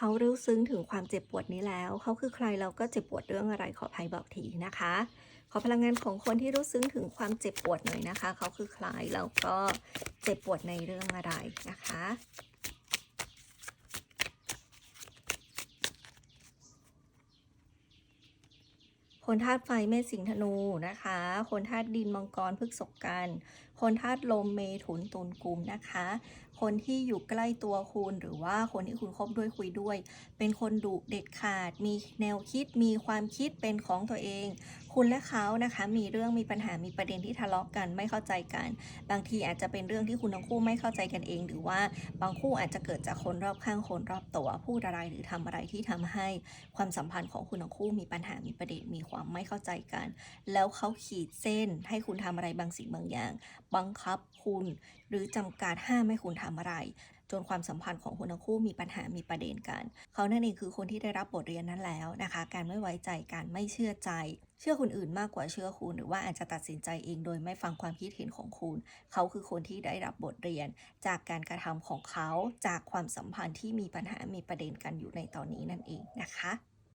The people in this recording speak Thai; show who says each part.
Speaker 1: เขารู้ซึ้งถึงความเจ็บปวดนี้แล้ว เขาคือใครเราก็เจ็บปวดเรื่องอะไรขออภัยบอกทีนะคะ ขอพลังงานของคนที่รู้ซึ้งถึงความเจ็บปวดหน่อยนะคะ เขาคือใครเราก็เจ็บปวดในเรื่องอะไรนะคะ คนธาตุไฟเมษสิงห์ธนูนะคะ คนธาตุดินมังกรพฤกษกัน คนธาตุลมเมถุนตุลกุมนะคะ คนที่อยู่ใกล้ตัวคุณหรือว่าคนที่คุณคบด้วยคุยด้วย เป็นคนดุเด็ดขาด มีแนวคิดมีความคิดเป็นของตัวเอง คุณและเขานะคะมีเรื่องมีปัญหามีประเด็นที่ทะเลาะกันไม่เข้าใจกัน บางทีอาจจะเป็นเรื่องที่คุณทั้งคู่ไม่เข้าใจกันเอง หรือว่าบางคู่อาจจะเกิดจากคนรอบข้างคนรอบตัวพูดอะไรหรือทำอะไรที่ทำให้ความสัมพันธ์ของคุณทั้งคู่มีปัญหามีประเด็นมีความไม่เข้าใจกัน แล้วเขาขีดเส้นให้คุณทำอะไรบางสิ่งบางอย่าง บังคับคุณหรือจำกัดห้ามให้คุณทำอะไร จนความสัมพันธ์ของคุณทั้งคู่มีปัญหามีประเด็นกัน เขานั่นเองคือคนที่ได้รับบทเรียนนั้นแล้วนะคะ การไม่ไว้ใจการไม่เชื่อใจ เชื่อคนอื่นมากกว่าเชื่อคุณ หรือว่าอาจจะตัดสินใจเองโดยไม่ฟังความคิดเห็นของคุณ เขาคือคนที่ได้รับบทเรียน จากการกระทำของเขาจากความสัมพันธ์ที่มีปัญหามีประเด็นกันอยู่ในตอนนี้นั่นเองนะคะ